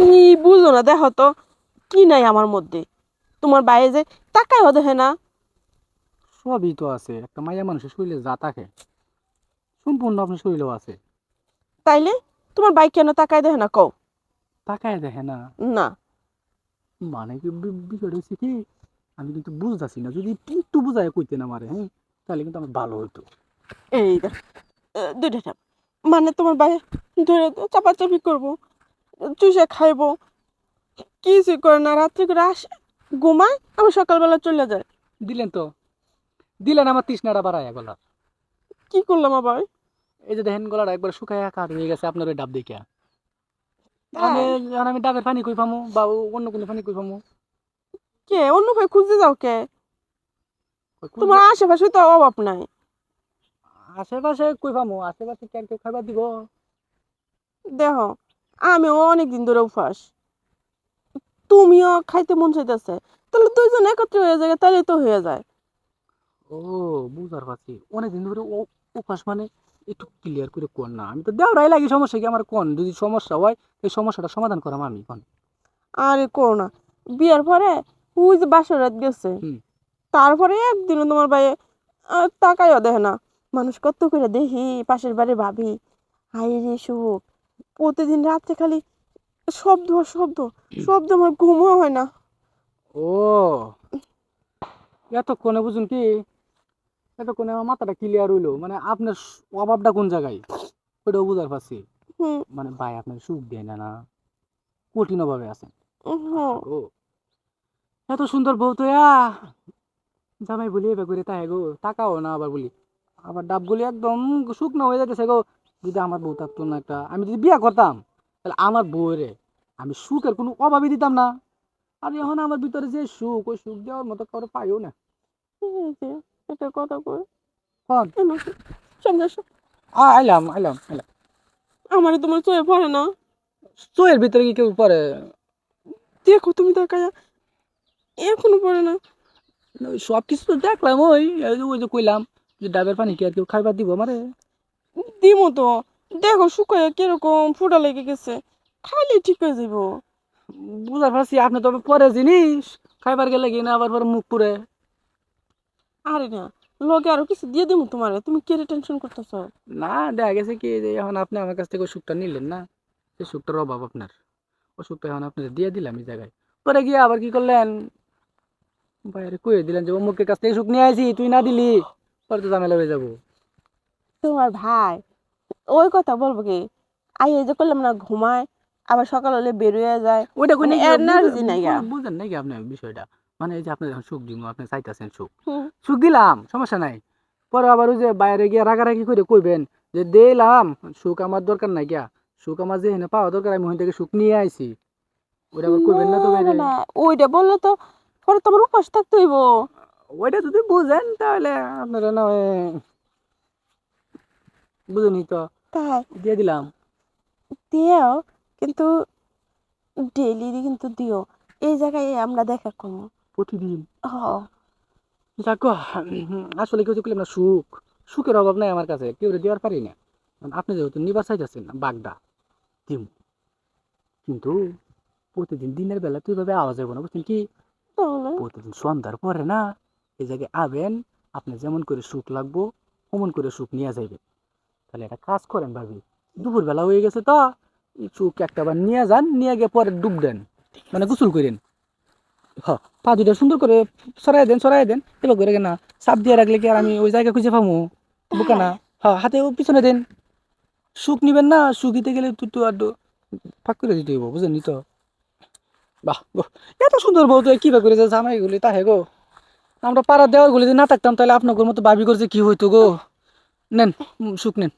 তুমি বুঝো না দেখো তো কি নাই আমার মধ্যে? তোমার বাইরে যে তাকাইও দেখে না। সবই তো আছে একটা মাইয়া মানুষের শরীরে যা থাকে সম্পূর্ণ আপনার শরীরেও আছে। তাইলে তোমার বাইক কেন তাকাই দেখে না কও? তাকায় দেখে না। না। মানে কি বিষয়টা হচ্ছে কি আমি কিন্তু বুঝতেছি না যদি একটু বুঝায় কইতে না মারে হ্যাঁ তাহলে কিন্তু আমার ভালো হতো এই দুইটা মানে তোমার বাইরে ধরে চাপাচাপি করব চুষে খাইবো। কিছুই করে না রাত্রি করে আসে ঘুমায় আবার সকালবেলা চলে যায়। দিলেন তো। দিলেন আমার তৃষ্ণাটা বাড়ায় গলা কি করলাম আবার? এই যে দেখেন গলাটা একবার শুকায় কাঠ হয়ে গেছে আপনার ওই ডাব দেখে তাই? আমি আমি ডাবের পানি কই পামু বা অন্য কোনো পানি কই পামু? কে? অন্য ভাই খুঁজতে যাও কে? তোমার আশেপাশে তো অভাব নাই। আশেপাশে কই পামু? আশেপাশে কেন কেউ খাবার দিব। দেখো আমিও অনেক দিন ধরে উপাস। তুমিও খাইতে মন চাইতেছে। তাহলে দুইজন একত্রে হয়ে যায় তাহলে তো হয়ে যায়। ও বুঝার পারছি অনেকদিন ধরে উপাস মানে একটু ক্লিয়ার করে কোন না। আমি তো দেওয়াই লাগি সমস্যা কি আমার কোন? যদি সমস্যা হয় এই সমস্যাটা সমাধান করাম আমি কোন? আরে করো না। বিয়ার পরে ওই যে বাসর রাত গেছে তারপরে একদিনও তোমার ভাই তাকাইও দেখে না। মানুষ কত করে দেখি পাশের বাড়ি ভাবি হাই রে সুখ। প্রতিদিন রাত্রে খালি শব্দ শব্দ শব্দ আমার ঘুমও হয় না। ও এতক্ষণে বুঝুন কি এতক্ষণে আমার মাথাটা ক্লিয়ার হইল মানে আপনার অভাবটা কোন জায়গায়? ওইটাও বুঝার পারছি। মানে ভাই আপনার সুখ দেয় না না? কঠিন অভাবে আছেন। ও এত সুন্দর বউ তো ইয়া জামাই বলি এবার করে তাই গো তাকাও না আবার বলি। আবার ডাবগুলি একদম শুকনো হয়ে যাচ্ছে গো। যদি আমার বউ থাকতো না একটা আমি যদি বিয়া করতাম তাহলে আমার বউরে আমি সুখের কোনো অভাবই দিতাম না। আর এখন আমার ভিতরে যে সুখ ওই সুখ দেওয়ার মতো কারও পাইও না। এটা কথা কই? আইলাম আইলাম আইলাম। আমারে তোমার চোখে পড়ে না? চোয়ের ভিতরে কি কেউ পরে দেখো তুমি তাকায়া এখনও পড়ে না। সব কিছু তো দেখলাম ওই যে- ওই যে কইলাম যে ডাবের পানি কি আর কেউ খাইবার দিব আমারে? দিমো তো। দেখো শুকায় কীরকম ফুটা লেগে গেছে। খাইলে ঠিক হয়ে যাব বুঝার পারছি আপনি তবে পরে জিনিস খাইবার গেলে কি না আবার পরে মুখ পুরে আরে না লগে আরও কিছু দিয়ে দিমু তোমারে তুমি কেড়ে টেনশন করতেছ? না দেখা গেছে কি যে এখন আপনি আমার কাছ থেকে ওই সুখটা নিলেন না সেই সুখটার অভাব আপনার। ওই সুখটা এখন আপনার দিয়ে দিলাম এই জায়গায়। পরে গিয়ে আবার কি করলেন? বাইরে কয়ে দিলেন যে অমুকের কাছ থেকে সুখ নিয়ে আসি তুই না দিলি পরে তো ঝামেলা হয়ে যাব। তোমার ভাই। ওই কথা বলব কি? আই এই যে করলাম না ঘুমায় আবার সকাল হলে বেরিয়ে যায়। মানে নাকি energy নাই। বুঝেন নাকি আপনি বিষয়টা? মানে এই যে আপনি যখন সুখ দিব আপনি চাইতেছেন সুখ। সুখ দিলাম সমস্যা নাই। পরে আবার ওই যে বাইরে গিয়ে রাগারাগি করে কইবেন যে দিলাম সুখ আমার দরকার নাই গিয়া। সুখ আমার যে হেনে পাওয়া দরকার আমি ওখান থেকে সুখ নিয়ে আইছি। ওইটা আবার কইবেন না তো ওইটা বললে তো পরে তোমার উপাস থাকতে হইব। ওইটা যদি বুঝেন তাহলে আপনারা না বুঝুনি তো? তাই? দিয়ে দিলাম। দিও কিন্তু ডেলি কিন্তু দিও। এই জায়গায় আমরা দেখা করব। প্রতিদিন? হ। যাক আসলে কেউ করলাম না সুখ। সুখের অভাব নাই আমার কাছে। কেউ দেওয়ার পারি না। আপনি যেহেতু নিবার চাইতেছেন না বাগদা দিম। কিন্তু প্রতিদিন দিনের বেলা তুই ভাবে আওয়াজ যাব না বুঝছেন কি? প্রতিদিন সন্ধ্যার পরে না এই জায়গায় আবেন আপনি যেমন করে সুখ লাগবো অমন করে সুখ নিয়ে যাইবে তাহলে একটা কাজ করেন ভাবি। দুপুর বেলা হয়ে গেছে তো সুখ একটা বার নিয়ে যান, নিয়ে গিয়ে পরে ডুব দেন মানে গোসল করেন। হ্যাঁ পা দুটা সুন্দর করে সরাই দেন সরাই দেন এবার করে না চাপ দিয়ে রাখলে কি আর আমি ওই জায়গা খুঁজে পাবো বুকা না। হ্যাঁ হাতে পিছনে দেন। সুখ নিবেন না, সুখ দিতে গেলে তুই তো আর ফাঁক করে দিতে হইব বুঝেন নি তো? বাহ এত সুন্দর বউ তো কিবা করে যে জামাইগুলি, তাহে গো। আমরা পাড়ার দেওয়ার গুলি যদি না থাকতাম, তাহলে আপনার মতো ভাবি করছে কি হইতো গো? নেন সুখ নেন।